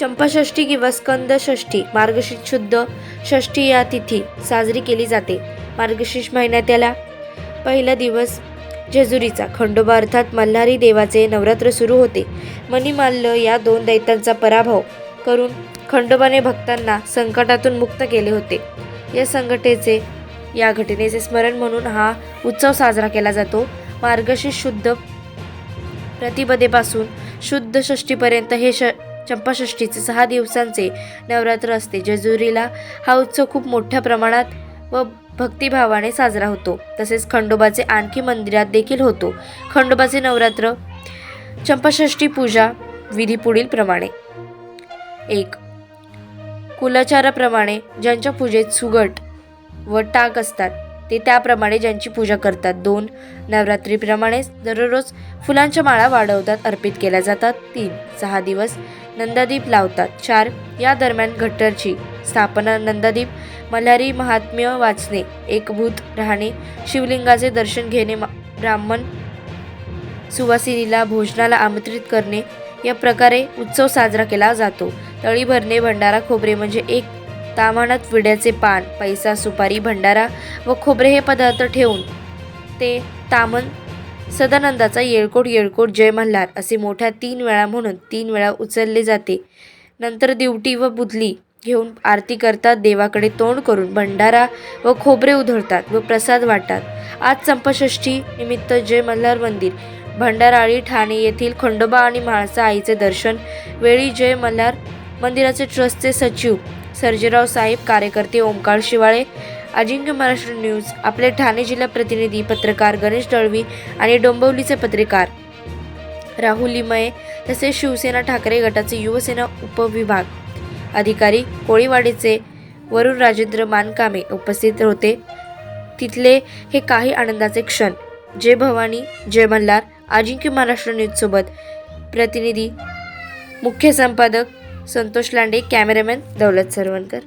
चंपाषष्ठी किंवा स्कंद षष्ठी मार्गशीर्ष शुद्ध षष्ठी या तिथी साजरी केली जाते. मार्गशीर्ष महिन्यात याला पहिला दिवस जेजुरीचा खंडोबा अर्थात मल्हारी देवाचे नवरात्र सुरू होते. मणिमाल्ल या दोन दैत्यांचा पराभव करून खंडोबाने भक्तांना संकटातून मुक्त केले होते. या संघटेचे या घटनेचे स्मरण म्हणून हा उत्सव साजरा केला जातो. मार्गशीर्ष शुद्ध प्रतिपदेपासून शुद्ध षष्टीपर्यंत हे श चंपाषष्ठीचे सहा दिवसांचे नवरात्र असते. जेजुरीला हा उत्सव खूप मोठ्या प्रमाणात व भक्तिभावाने साजरा होतो. तसेच खंडोबाचे आणखी मंदिरात देखील होतो. खंडोबाचे नवरात्र चंपाषष्ठी पूजा विधी पुढील प्रमाणे. एक कुलाचाराप्रमाणे ज्यांच्या पूजेत सुगट व टाक असतात. ते त्याप्रमाणे ज्यांची पूजा करतात दोन नवरात्रीप्रमाणेच दररोज फुलांच्या माळा वाढवतात अर्पित केल्या जातात. तीन सहा दिवस नंदादीप लावतात. चार या दरम्यान घट्टरची स्थापना नंदादीप मल्हारी महात्म्य वाचणे एकभूत राहणे शिवलिंगाचे दर्शन घेणे ब्राह्मण सुवासिनीला भोजनाला आमंत्रित करणे या प्रकारे उत्सव साजरा केला जातो. तळी भरणे भंडारा खोबरे म्हणजे एक तामानात विड्याचे पान पैसा सुपारी भंडारा व खोबरे हे पदार्थ ठेवून ते तामन सदानंदाचा येळकोट येळकोट जय मल्हार असे मोठ्या तीन वेळा म्हणून तीन वेळा उचलले जाते. नंतर दिवटी व बुधली घेऊन आरती करतात देवाकडे तोंड करून भंडारा व खोबरे उधळतात व प्रसाद वाटतात. आज चंपाषष्ठी निमित्त जय मल्हार मंदिर भंडाराळी ठाणे येथील खंडोबा आणि म्हाळसा आईचे दर्शन. वेळी जय मल्हार मंदिराचे ट्रस्टचे सचिव सर्जेराव साहेब कार्यकर्ते ओंकार शिवाळे अजिंक्य महाराष्ट्र न्यूज आपले ठाणे जिल्हा प्रतिनिधी पत्रकार गणेश दळवी आणि डोंबिवलीचे पत्रकार राहुल लिमये तसेच शिवसेना ठाकरे गटाचे युवसेना उपविभाग अधिकारी कोळीवाडीचे वरुण राजेंद्र मानकामे उपस्थित होते. तिथले हे काही आनंदाचे क्षण. जय भवानी जय मल्हार अजिंक्य महाराष्ट्र न्यूजसोबत प्रतिनिधी मुख्य संपादक संतोष लांडे कॅमेरामॅन दौलत सरवणकर.